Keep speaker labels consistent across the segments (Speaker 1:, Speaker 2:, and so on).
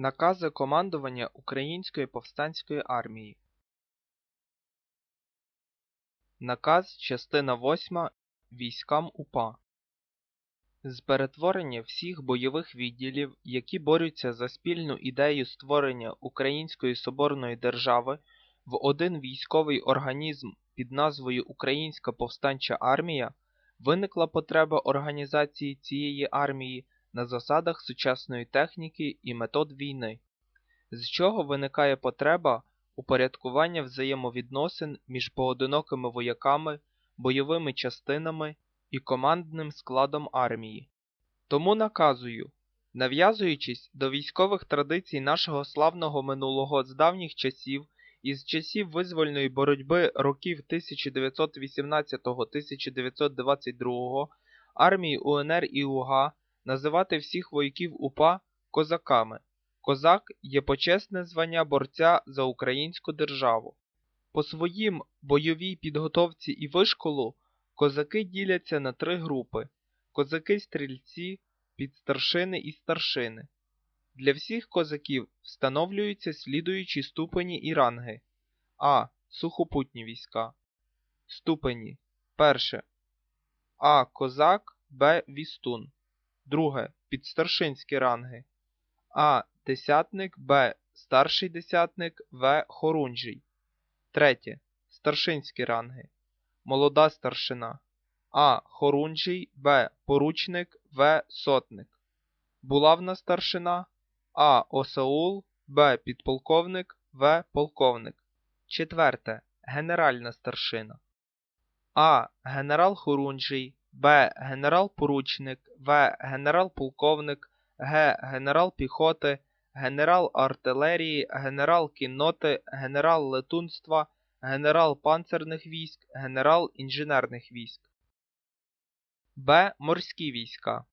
Speaker 1: Накази командування Української повстанської армії. Наказ частина 8 військам УПА з перетворення всіх бойових відділів, які борються за спільну ідею створення Української соборної держави в один військовий організм під назвою Українська повстанча армія, виникла потреба організації цієї армії на засадах сучасної техніки і метод війни, з чого виникає потреба упорядкування взаємовідносин між поодинокими вояками, бойовими частинами і командним складом армії. Тому наказую, нав'язуючись до військових традицій нашого славного минулого з давніх часів і з часів визвольної боротьби років 1918-1922 армії УНР і УГА називати всіх вояків УПА козаками. Козак є почесне звання борця за українську державу. По своїм бойовій підготовці і вишколу козаки діляться на три групи: козаки-стрільці, підстаршини і старшини. Для всіх козаків встановлюються слідуючі ступені і ранги: А. Сухопутні війська. Ступені. Перше. А. Козак, Б. Вістун. Друге. Підстаршинські ранги. А. Десятник, Б. Старший десятник, В. Хорунжий. Третє. Старшинські ранги. Молода старшина. А. Хорунжий, Б. Поручник, В. Сотник. Булавна старшина. А. Осаул, Б. Підполковник, В. Полковник. Четверте. Генеральна старшина. А. Генерал Хорунжий, Б. Генерал-поручник, В. Генерал-полковник, Г. Генерал піхоти, Генерал артилерії, Генерал кінноти, Генерал летунства, Генерал панцерних військ, Генерал інженерних військ. Б. Морські війська.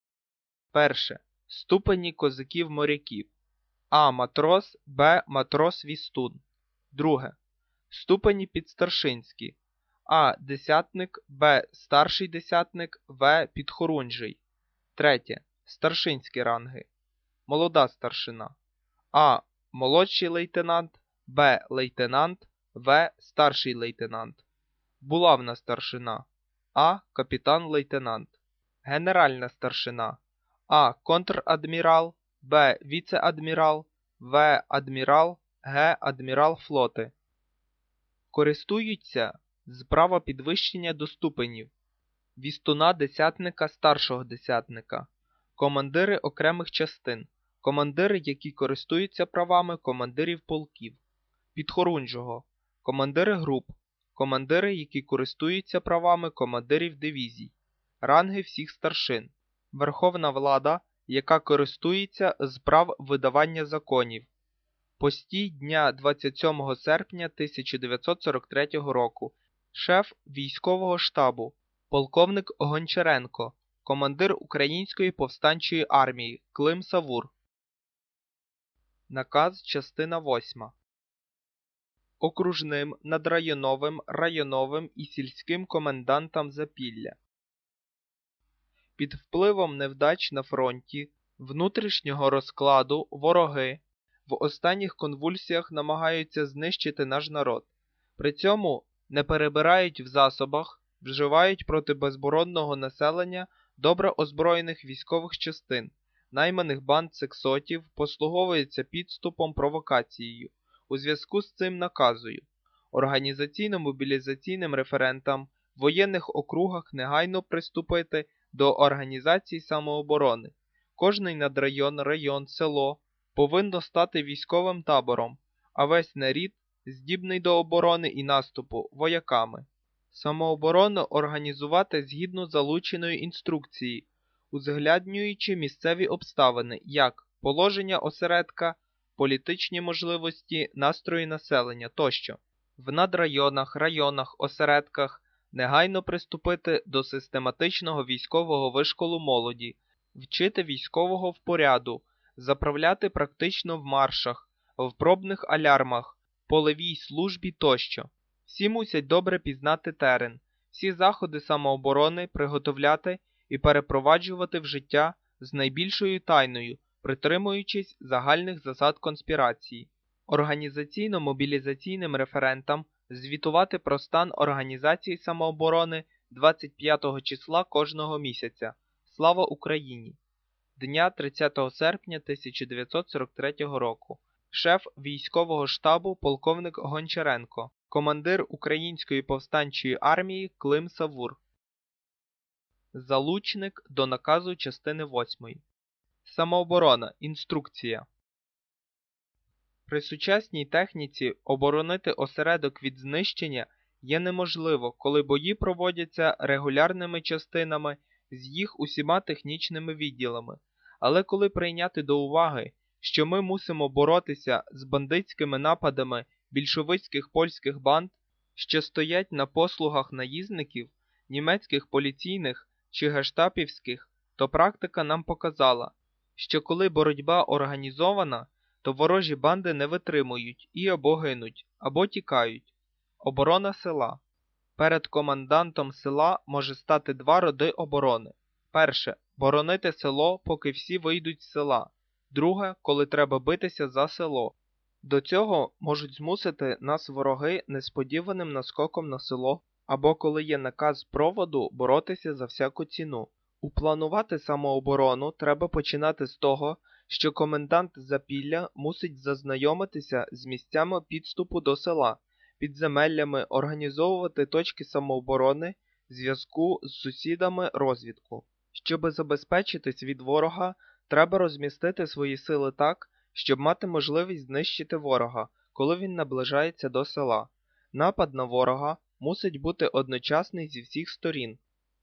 Speaker 1: Перше. Ступені козаків моряків. А. Матрос, Б. Матрос Вістун. Друге. Ступені підстаршинські. А. Десятник, Б. Старший десятник, В. Підхорунжий. Третє. Старшинські ранги. Молода старшина. А. Молодший лейтенант, Б. Лейтенант, В. Старший лейтенант. Булавна старшина. А. Капітан-лейтенант. Генеральна старшина. А. Контр-адмірал, Б. Віце-адмірал, В. Адмірал, Г. Адмірал флоти. Користуються з права підвищення до ступенів. Вістуна десятника старшого десятника. Командири окремих частин. Командири, які користуються правами командирів полків. Підхорунжого. Командири груп. Командири, які користуються правами командирів дивізій. Ранги всіх старшин. Верховна влада, яка користується з прав видавання законів. Постій дня 27 серпня 1943 року. Шеф військового штабу. Полковник Гончаренко. Командир Української повстанчої армії Клим Савур. Наказ частина 8. Окружним, надрайоновим, районовим і сільським комендантам Запілля. Під впливом невдач на фронті, внутрішнього розкладу вороги в останніх конвульсіях намагаються знищити наш народ. При цьому не перебирають в засобах, вживають проти безборонного населення добре озброєних військових частин, найманих банд сексотів, послуговуються підступом провокацією. У зв'язку з цим наказую організаційно-мобілізаційним референтам в воєнних округах негайно приступити до організації самооборони. Кожний надрайон, район, село повинно стати військовим табором, а весь нарід, здібний до оборони і наступу, вояками. Самооборону організувати згідно залученої інструкції, узгляднюючи місцеві обставини, як положення осередка, політичні можливості, настрої населення тощо. В надрайонах, районах, осередках негайно приступити до систематичного військового вишколу молоді, вчити військового в поряду, заправляти практично в маршах, в пробних алярмах, полевій службі тощо. Всі мусять добре пізнати терен, всі заходи самооборони приготовляти і перепроваджувати в життя з найбільшою тайною, притримуючись загальних засад конспірації, організаційно-мобілізаційним референтам звітувати про стан організації самооборони 25 числа кожного місяця. Слава Україні! Дня 30 серпня 1943 року. Шеф військового штабу полковник Гончаренко, командир Української повстанчої армії Клим Савур. Залучник до наказу частини 8. Самооборона. Інструкція. При сучасній техніці оборонити осередок від знищення є неможливо, коли бої проводяться регулярними частинами з їх усіма технічними відділами. Але коли прийняти до уваги, що ми мусимо боротися з бандитськими нападами більшовицьких польських банд, що стоять на послугах наїзників, німецьких поліційних чи гештапівських, то практика нам показала, що коли боротьба організована, то ворожі банди не витримують і або гинуть, або тікають. Оборона села. Перед командантом села може стати два роди оборони. Перше боронити село, поки всі вийдуть з села. Друге, коли треба битися за село. До цього можуть змусити нас вороги несподіваним наскоком на село, або коли є наказ проводу боротися за всяку ціну. Упланувати самооборону треба починати з того, що комендант Запілля мусить зазнайомитися з місцями підступу до села, підземеллями, організовувати точки самооборони, зв'язку з сусідами розвідку. Щоби забезпечитись від ворога, треба розмістити свої сили так, щоб мати можливість знищити ворога, коли він наближається до села. Напад на ворога мусить бути одночасний зі всіх сторін.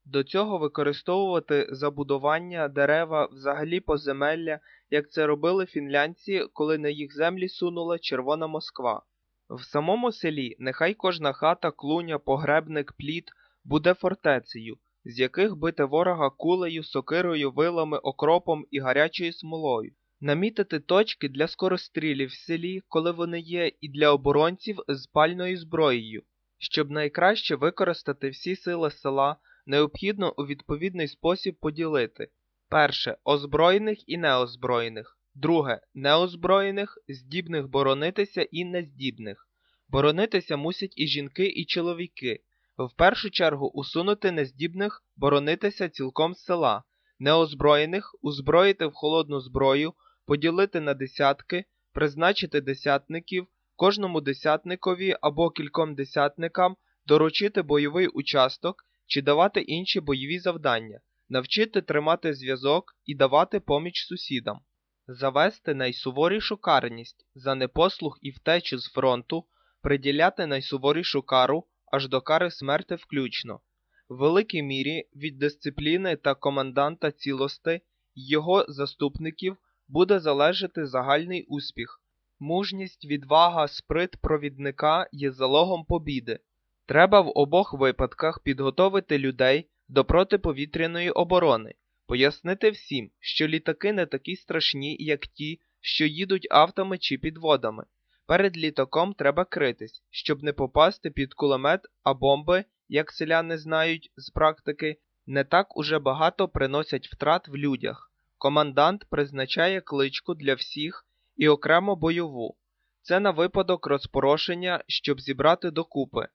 Speaker 1: До цього використовувати забудування дерева, взагалі поземелля, як це робили фінлянці, коли на їх землі сунула Червона Москва. В самому селі нехай кожна хата, клуня, погребник, плід буде фортецею, з яких бити ворога кулею, сокирою, вилами, окропом і гарячою смолою, намітити точки для скорострілів в селі, коли вони є, і для оборонців з пальною зброєю, щоб найкраще використати всі сили села необхідно у відповідний спосіб поділити перше озброєних і неозброєних, друге неозброєних, здібних боронитися і нездібних. Боронитися мусять і жінки, і чоловіки. В першу чергу усунути нездібних, боронитися цілком села, неозброєних, узброїти в холодну зброю, поділити на десятки, призначити десятників, кожному десятникові або кільком десятникам доручити бойовий участок чи давати інші бойові завдання, навчити тримати зв'язок і давати поміч сусідам, завести найсуворішу карність за непослух і втечу з фронту, приділяти найсуворішу кару аж до кари смерти включно, в великій мірі від дисципліни та команданта цілости його заступників буде залежати загальний успіх. Мужність, відвага, сприт провідника є залогом побіди. Треба в обох випадках підготовити людей до протиповітряної оборони, пояснити всім, що літаки не такі страшні, як ті, що їдуть автами чи підводами. Перед літаком треба критись, щоб не попасти під кулемет, а бомби, як селяни знають з практики, не так уже багато приносять втрат в людях. Командант призначає кличку для всіх і окремо бойову. Це на випадок розпорошення, щоб зібрати докупи.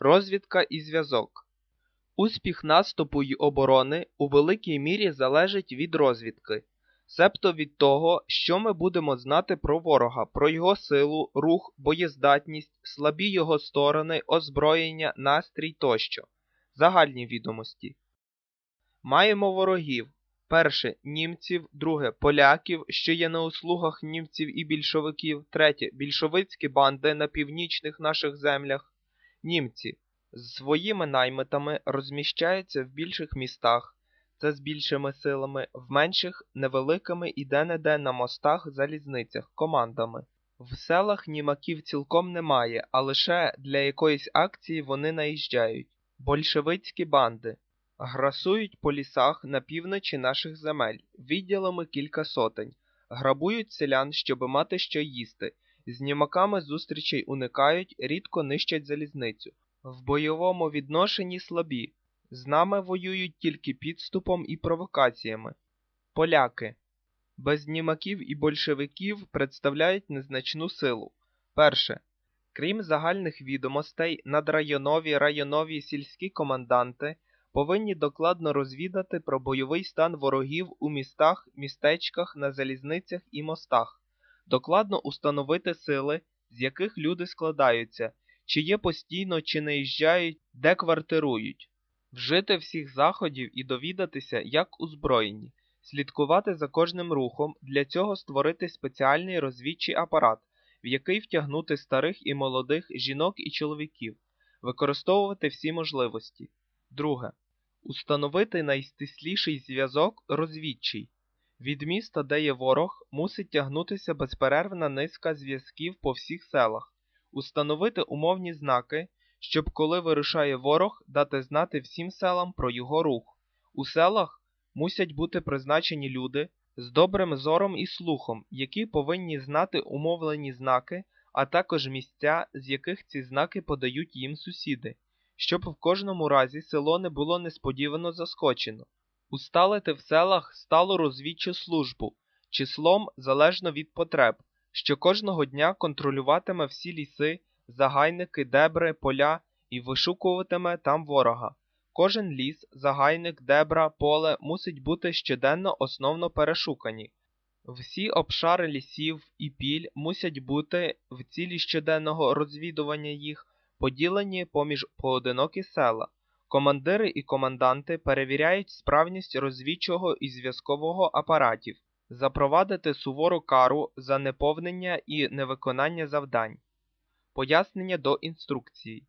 Speaker 1: Розвідка і зв'язок. Успіх наступу й оборони у великій мірі залежить від розвідки, себто від того, що ми будемо знати про ворога, про його силу, рух, боєздатність, слабі його сторони, озброєння, настрій тощо. Загальні відомості. Маємо ворогів. Перше німців, друге поляків, що є на услугах німців і більшовиків, третє більшовицькі банди на північних наших землях. Німці з своїми наймитами розміщаються в більших містах, це з більшими силами, в менших невеликими і де-не-де на мостах, залізницях, командами. В селах німаків цілком немає, а лише для якоїсь акції вони наїжджають. Большевицькі банди грасують по лісах на півночі наших земель, відділами кілька сотень, грабують селян, щоб мати що їсти. З німаками зустрічей уникають, рідко нищать залізницю. В бойовому відношенні слабі. З нами воюють тільки підступом і провокаціями. Поляки без знімаків і большевиків представляють незначну силу. Перше. Крім загальних відомостей, надрайонові, районові сільські команданти повинні докладно розвідати про бойовий стан ворогів у містах, містечках, на залізницях і мостах, докладно установити сили, з яких люди складаються, чи є постійно, чи наїжджають, де квартирують, вжити всіх заходів і довідатися, як озброєні, слідкувати за кожним рухом, для цього створити спеціальний розвідчий апарат, в який втягнути старих і молодих жінок і чоловіків, використовувати всі можливості. Друге. Установити найстисліший зв'язок розвідчий. Від міста, де є ворог, мусить тягнутися безперервна низка зв'язків по всіх селах, установити умовні знаки, щоб коли вирушає ворог, дати знати всім селам про його рух. У селах мусять бути призначені люди з добрим зором і слухом, які повинні знати умовлені знаки, а також місця, з яких ці знаки подають їм сусіди, щоб в кожному разі село не було несподівано заскочено. Усталити в селах сталу розвідчу службу, числом залежно від потреб, що кожного дня контролюватиме всі ліси, загайники, дебри, поля і вишукуватиме там ворога. Кожен ліс, загайник, дебра, поле мусить бути щоденно основно перешукані. Всі обшари лісів і піль мусять бути в цілі щоденного розвідування їх поділені поміж поодинокі села. Командири і команданти перевіряють справність розвідчого і зв'язкового апаратів, запровадити сувору кару за неповнення і невиконання завдань, пояснення до інструкції,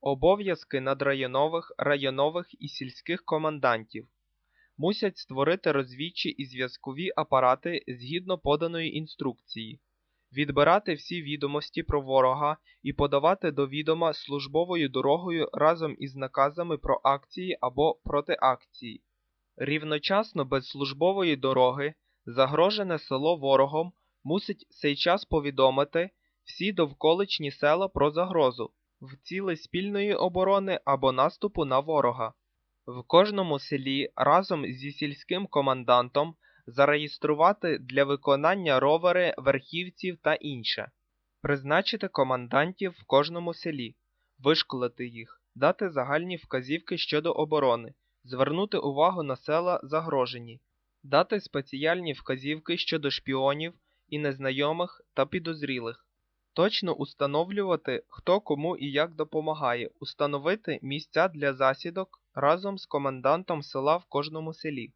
Speaker 1: обов'язки надрайонових, районових і сільських командантів. Мусять створити розвідчі і зв'язкові апарати згідно поданої інструкції. Відбирати всі відомості про ворога і подавати до відома службовою дорогою разом із наказами про акції або протиакції. Рівночасно без службової дороги загрожене село ворогом мусить цей час повідомити всі довколишні села про загрозу в ціле спільної оборони або наступу на ворога. В кожному селі разом зі сільським командантом зареєструвати для виконання ровери, верхівців та інше, призначити командантів в кожному селі, вишколити їх, дати загальні вказівки щодо оборони, звернути увагу на села загрожені, дати спеціальні вказівки щодо шпіонів і незнайомих та підозрілих, точно установлювати, хто кому і як допомагає, установити місця для засідок разом з комендантом села в кожному селі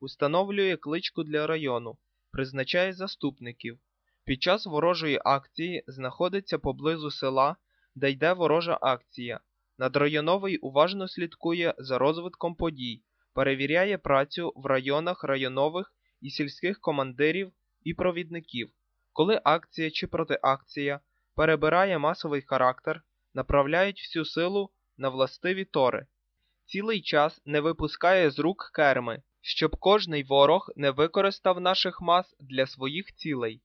Speaker 1: установлює кличку для району, призначає заступників. Під час ворожої акції знаходиться поблизу села, де йде ворожа акція. Надрайоновий уважно слідкує за розвитком подій, перевіряє працю в районах районових і сільських командирів і провідників. Коли акція чи протиакція перебирає масовий характер, направляють всю силу на властиві тори. Цілий час не випускає з рук керми, щоб кожний ворог не використав наших мас для своїх цілей.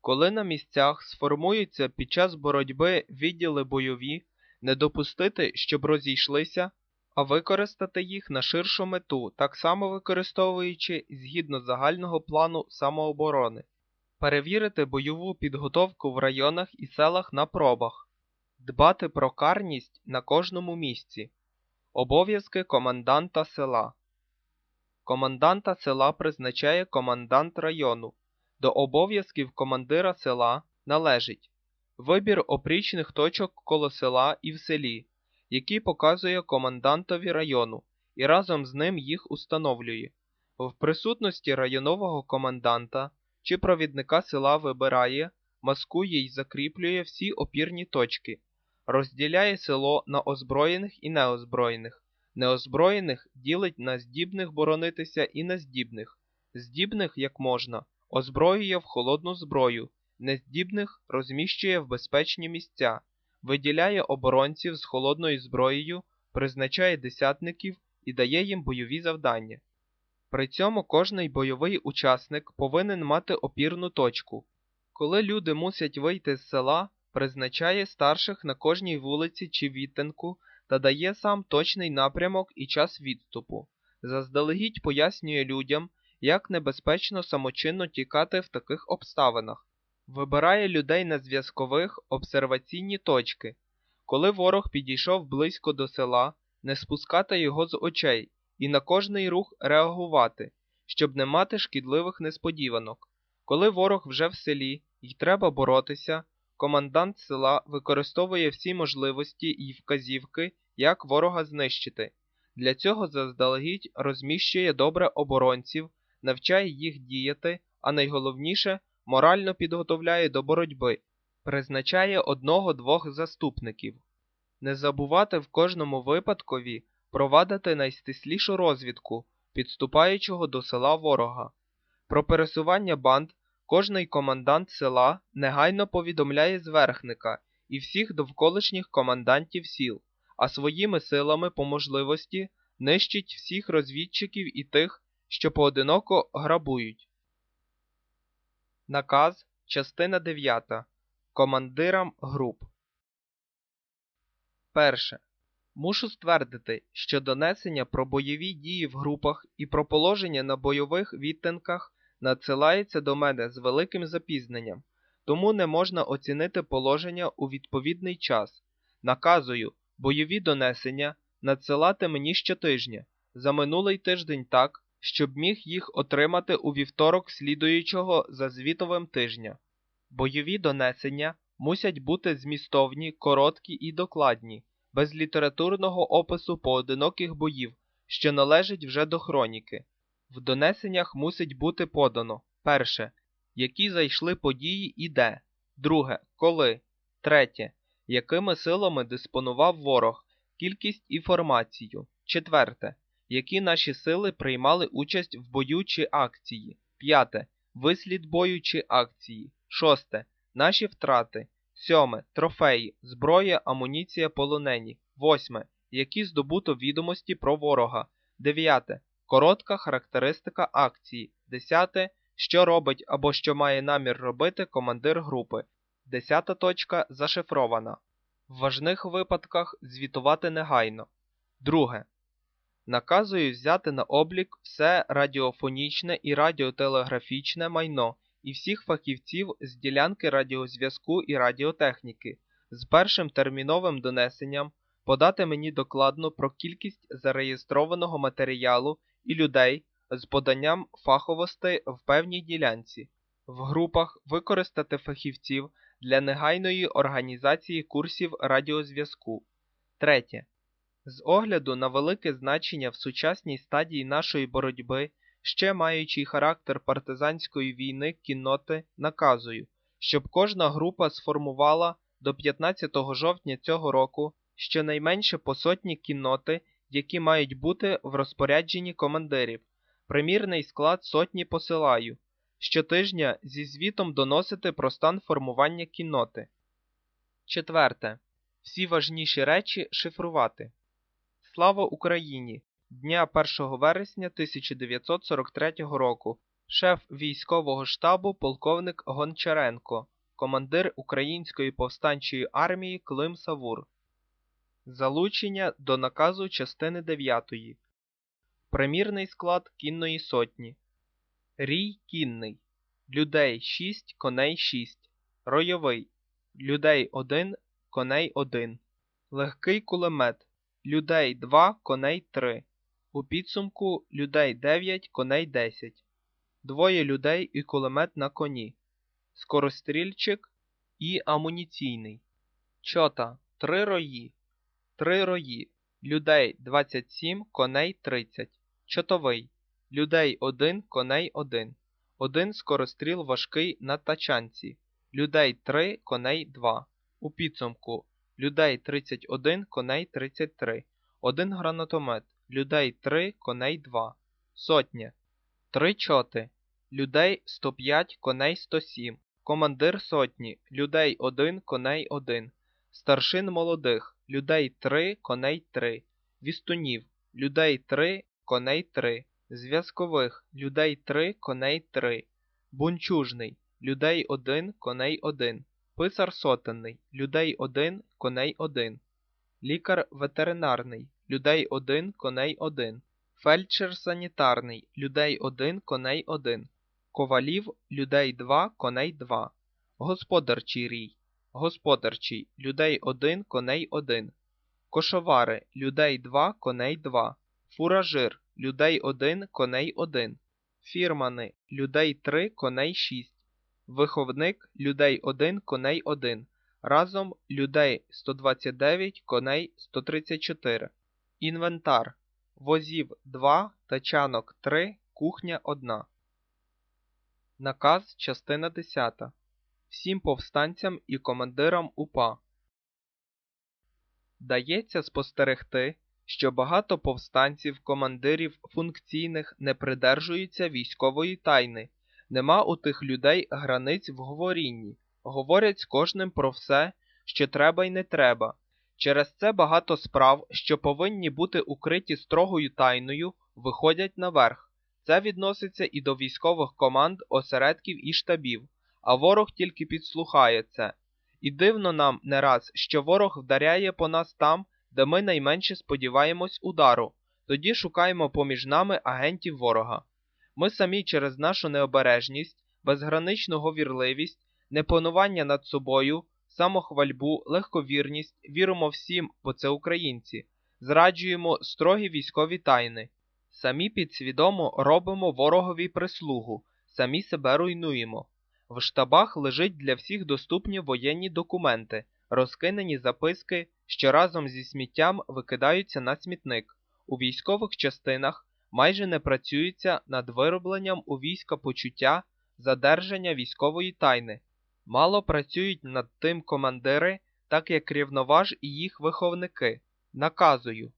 Speaker 1: Коли на місцях сформуються під час боротьби відділи бойові, не допустити, щоб розійшлися, а використати їх на ширшу мету, так само використовуючи згідно загального плану самооборони, перевірити бойову підготовку в районах і селах на пробах, дбати про карність на кожному місці, обов'язки команданта села. Команданта села призначає командант району. До обов'язків командира села належить вибір опрічних точок коло села і в селі, які показує командантові району, і разом з ним їх установлює. В присутності районового команданта чи провідника села вибирає, маскує й закріплює всі опірні точки, розділяє село на озброєних і неозброєних. Неозброєних ділить на здібних боронитися і нездібних, здібних, як можна, озброює в холодну зброю, нездібних розміщує в безпечні місця, виділяє оборонців з холодною зброєю, призначає десятників і дає їм бойові завдання. При цьому кожний бойовий учасник повинен мати опірну точку. Коли люди мусять вийти з села, призначає старших на кожній вулиці чи відтинку та дає сам точний напрямок і час відступу, заздалегідь пояснює людям, Як небезпечно самочинно тікати в таких обставинах? Вибирає людей на зв'язкових обсерваційні точки. Коли ворог підійшов близько до села, не спускати його з очей і на кожний рух реагувати, щоб не мати шкідливих несподіванок. Коли ворог вже в селі і треба боротися, командант села використовує всі можливості і вказівки, як ворога знищити. Для цього заздалегідь розміщує добре оборонців, навчає їх діяти, а найголовніше морально підготовляє до боротьби, призначає одного-двох заступників. Не забувати в кожному випадкові провадити найстислішу розвідку, підступаючого до села ворога. Про пересування банд кожний командант села негайно повідомляє зверхника і всіх довколишніх командантів сіл, а своїми силами по можливості нищить всіх розвідчиків і тих, що поодиноко грабують. Наказ, частина 9. Командирам груп. Перше. Мушу ствердити, що донесення про бойові дії в групах і про положення на бойових відтинках надсилається до мене з великим запізненням, тому не можна оцінити положення у відповідний час. Наказую бойові донесення надсилати мені щотижня, за минулий тиждень так, щоб міг їх отримати у вівторок слідуючого за звітовим тижня. Бойові донесення мусять бути змістовні, короткі і докладні, без літературного опису поодиноких боїв, що належать вже до хроніки. В донесеннях мусить бути подано перше, які зайшли події і де, друге, коли, третє, якими силами диспонував ворог, кількість і формацію, четверте, які наші сили приймали участь в бою чи акції, п'яте, вислід бою чи акції, шосте, наші втрати, сьоме, трофеї, зброя, амуніція полонені, восьме, які здобуто відомості про ворога, дев'яте. Коротка характеристика акції. Десяте. Що робить або що має намір робити командир групи. Десята точка зашифрована. В важних випадках звітувати негайно. Друге. Наказую взяти на облік все радіофонічне і радіотелеграфічне майно і всіх фахівців з ділянки радіозв'язку і радіотехніки з першим терміновим донесенням подати мені докладно про кількість зареєстрованого матеріалу і людей з поданням фаховостей в певній ділянці, в групах використати фахівців для негайної організації курсів радіозв'язку. Третє. З огляду на велике значення в сучасній стадії нашої боротьби, ще маючи характер партизанської війни кінноти, наказую, щоб кожна група сформувала до 15 жовтня цього року щонайменше по сотні кінноти які мають бути в розпорядженні командирів. Примірний склад сотні посилаю. Щотижня зі звітом доносити про стан формування кінноти. Четверте. Всі важніші речі шифрувати. Слава Україні! Дня 1 вересня 1943 року. Шеф військового штабу полковник Гончаренко, командир Української повстанчої армії Клим Савур. Залучення до наказу частини 9. Примірний склад кінної сотні. Рій кінний. Людей 6, коней 6. Ройовий. Людей 1, коней 1. Легкий кулемет. Людей 2, коней 3. У підсумку людей 9, коней 10. Двоє людей і кулемет на коні. Скорострільчик і амуніційний. Чота. Три рої. Три рої. Людей 27, коней 30. Чотовий. Людей 1, коней 1. Один скоростріл важкий на тачанці. Людей 3, коней 2. У підсумку. Людей 31, коней 33. Один гранатомет. Людей 3, коней 2. Сотня. Три чоти. Людей 105, коней 107. Командир сотні. Людей 1, коней 1. Старшин молодих людей три, коней три, вістунів, людей три, коней три, зв'язкових, людей три, коней три, бунчужний, людей один, коней один, писар сотенний, людей один, коней один, лікар ветеринарний, людей один, коней один, Фельдшер санітарний людей 1, коней 1. Ковалів людей 2, коней 2. Господарчий рій. Господарчий людей 1, коней 1. Кошовари людей 2, коней 2. Фуражир людей 1, коней 1. Фірмани людей 3, коней 6. Виховник людей 1, коней 1. Разом людей 129, коней 134. Інвентар возів 2, тачанок 3, кухня 1. Наказ частина 10. Всім повстанцям і командирам УПА. Дається спостерегти, що багато повстанців, командирів функційних не придержуються військової тайни. Нема у тих людей границь в говорінні, говорять з кожним про все, що треба й не треба. Через це багато справ, що повинні бути укриті строгою тайною, виходять наверх. Це відноситься і до військових команд, осередків і штабів, а ворог тільки підслухає це. І дивно нам не раз, що ворог вдаряє по нас там, де ми найменше сподіваємось удару, тоді шукаємо поміж нами агентів ворога. Ми самі через нашу необережність, безграничну говірливість, непанування над собою, самохвальбу, легковірність, віримо всім, бо це українці, зраджуємо строгі військові тайни, самі підсвідомо робимо ворогові прислугу, самі себе руйнуємо. В штабах лежать для всіх доступні воєнні документи, розкинені записки, що разом зі сміттям викидаються на смітник. У військових частинах майже не працюється над виробленням у війська почуття задержання військової тайни. Мало працюють над тим командири, так як рівноваж і їх виховники. Наказую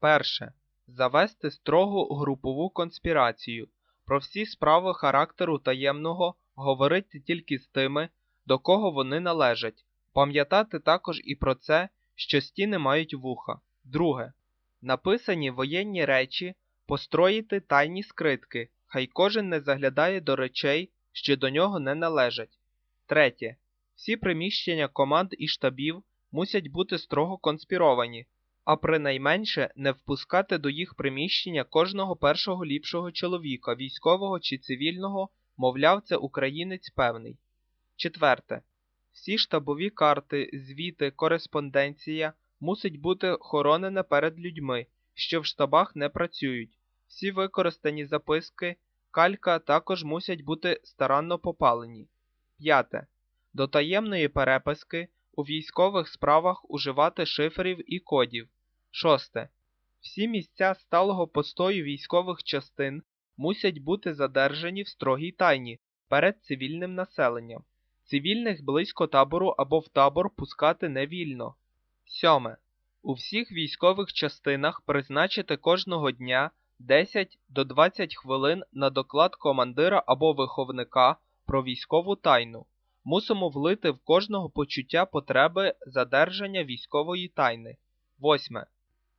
Speaker 1: перше. Завести строгу групову конспірацію. Про всі справи характеру таємного говорити тільки з тими, до кого вони належать. Пам'ятати також і про це, що стіни мають вуха. Друге. Написані воєнні речі построїти тайні скритки, хай кожен не заглядає до речей, що до нього не належать. Третє. Всі приміщення команд і штабів мусять бути строго конспіровані, а принайменше не впускати до їх приміщення кожного першого ліпшого чоловіка, військового чи цивільного, мовляв, це українець певний. Четверте. Всі штабові карти, звіти, кореспонденція мусить бути хоронена перед людьми, що в штабах не працюють. Всі використані записки, калька також мусять бути старанно попалені. П'яте. До таємної переписки у військових справах уживати шифрів і кодів. Шосте. Всі місця сталого постою військових частин мусять бути задержані в строгій тайні перед цивільним населенням. Цивільних близько табору або в табор пускати не вільно. Сьоме. У всіх військових частинах призначити кожного дня 10 до 20 хвилин на доклад командира або виховника про військову тайну. Мусимо влити в кожного почуття потреби задержання військової тайни. Восьме.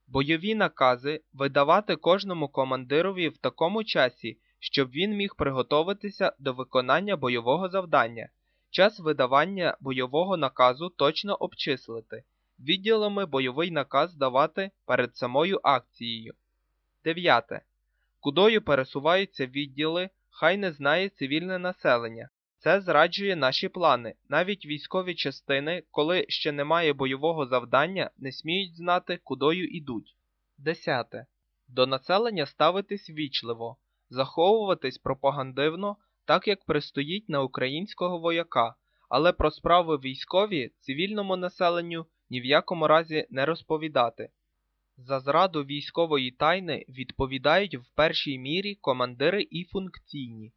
Speaker 1: Бойові накази видавати кожному командирові в такому часі, щоб він міг приготуватися до виконання бойового завдання. Час видавання бойового наказу точно обчислити. Відділами бойовий наказ давати перед самою акцією. 9. Кудою пересуваються відділи, хай не знає цивільне населення. Це зраджує наші плани. Навіть військові частини, коли ще немає бойового завдання, не сміють знати, кудою ідуть. 10. До населення ставитись вічливо, заховуватись пропагандивно, так як пристоїть на українського вояка, але про справи військові цивільному населенню ні в якому разі не розповідати. За зраду військової тайни відповідають в першій мірі командири і функційні.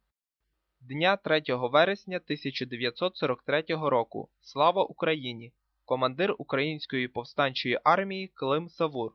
Speaker 1: Дня 3 вересня 1943 року. Слава Україні! Командир Української повстанчої армії Клим Савур